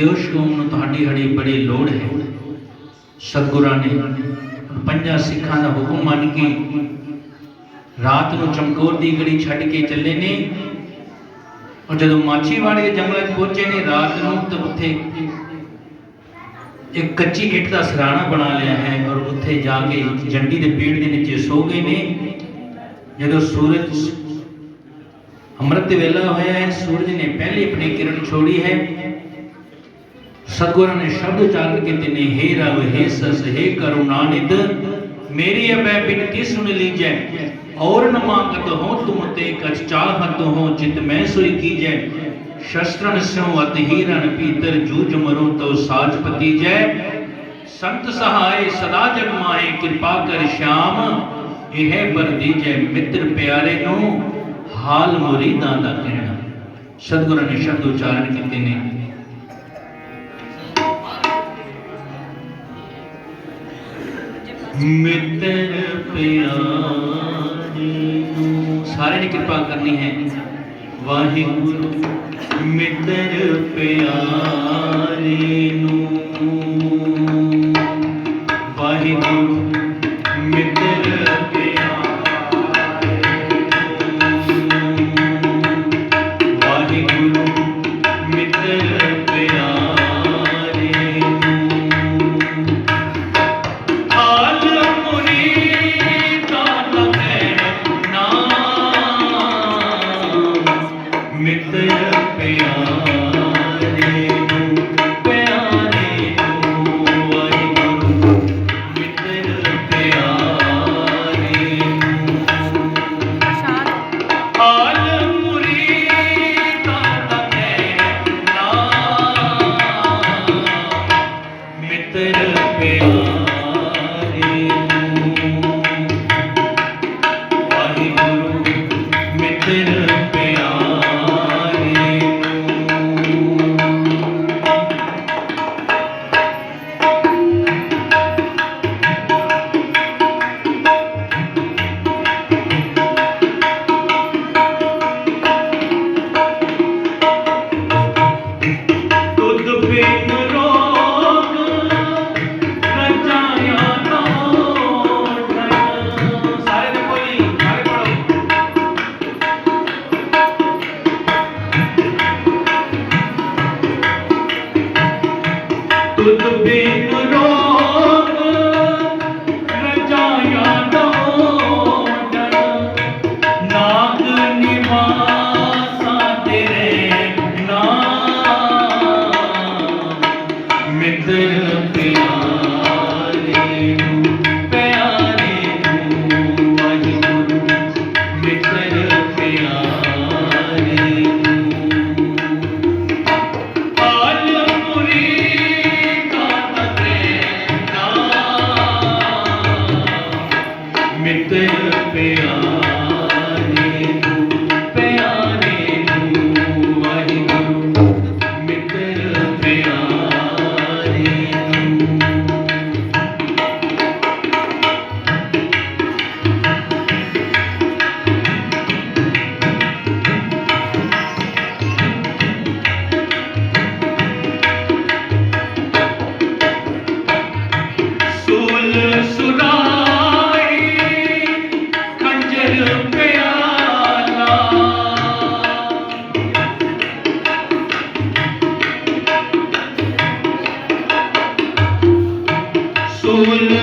ਦਿਓ ਸ਼ੂਮ ਨੂੰ ਤੁਹਾਡੀ ਹੜੀ ਬੜੀ ਲੋੜ ਹੈ। ਸਤਿਗੁਰਾਂ ਨੇ ਪੰਜਾਂ ਸਿੱਖਾਂ ਦਾ ਹੁਕਮ ਮੰਨ ਕੇ ਰਾਤ ਨੂੰ ਚਮਕੌਰ ਦੀ ਗੜੀ ਛੱਡ ਕੇ ਚੱਲੇ ਨੇ। ਔਰ ਜਦੋਂ ਮਾਛੀਵਾੜੇ ਦੇ ਜੰਗਲਾਂ 'ਚ ਪਹੁੰਚੇ ਨੇ, ਰਾਤ ਨੂੰ ਤਾਂ ਉੱਥੇ ਇੱਕ ਕੱਚੀ ਇੱਟ ਦਾ ਸਰਾਣਾ ਬਣਾ ਲਿਆ ਹੈ ਔਰ ਉੱਥੇ ਜਾ ਕੇ ਜੰਡੀ ਦੇ ਪੇੜ ਦੇ ਨੀਚੇ ਸੋ ਗਏ ਨੇ। ਜਦੋਂ ਸੂਰਜ ਅੰਮ੍ਰਿਤ ਵੇਲਾ ਹੋਇਆ ਹੈ, ਸੂਰਜ ਨੇ ਪਹਿਲੀ ਆਪਣੀ ਕਿਰਨ ਛੋੜੀ ਹੈ। ਸਤਿਗੁਰਾਂ ਨੇ ਸ਼ਬਦ ਉਚਾਰਨ ਕੀਤੇ ਨੇ हे ਰਵ हे ਸਸ हे ਕਰੁਣਾਨਿਧ ਮੇਰੀ ਅਬੈ ਬਿਨਤੀ ਸੁਣ ਲੀਜੈ ਔਰ ਨ ਮੰਗਤ ਹੋ ਤੁਮ ਤੇ ਕਛ ਚਾਹਤ ਹੋ ਜਿਤ ਮੈਂ ਸੋਈ ਕੀਜੈ ਸ਼ਸਤਰਨ ਸਿਉ ਅਤ ਹੀਰਨ ਪੀਤਰ ਜੂਝ ਮਰੋ ਤੋ ਸਾਜ ਪਤੀਜੈ ਸੰਤ ਸਹਾਇ ਸਦਾ ਜਗ ਮਾਹੇ ਕਿਰਪਾ ਕਰ ਸ਼ਾਮ ਇਹ ਬਰ ਦੀਜੈ ਮਿੱਤਰ ਪਿਆਰੇ ਨੂੰ ਹਾਲ ਮੁਰੀਦਾਂ ਦਾ ਕਹਿਣਾ ਸਤਿਗੁਰਾਂ ਨੇ ਸ਼ਬਦ ਉਚਾਰਨ ਕੀਤੇ ਨੇ ਮਿੱਤਰ ਪਿਆਰੀ ਨੂੰ। ਸਾਰੇ ਨੇ ਕਿਰਪਾ ਕਰਨੀ ਹੈ। ਵਾਹਿਗੁਰੂ ਮਿੱਤਰ ਪਿਆਰੇ ਨੂੰ। ফুল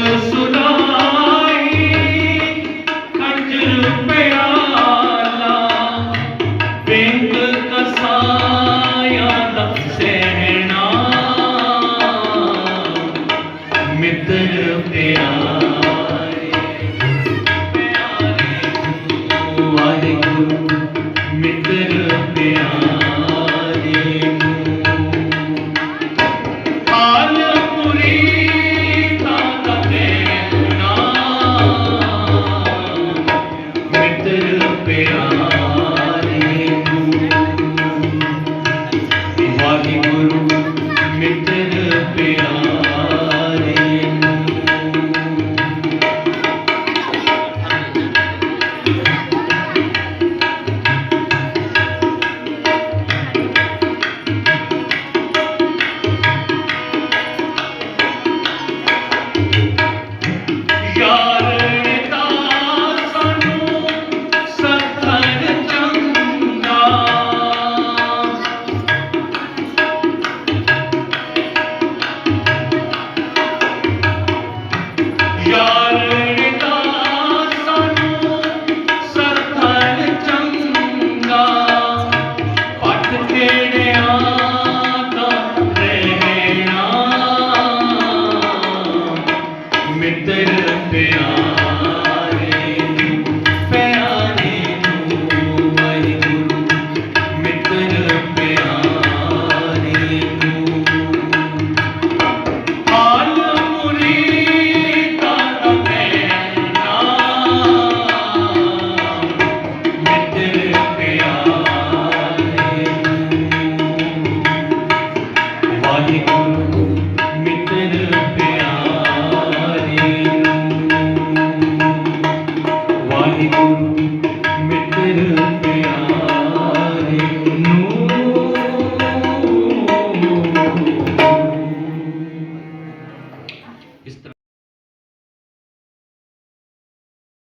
ਤੇਰੇ ਰੱਬਿਆ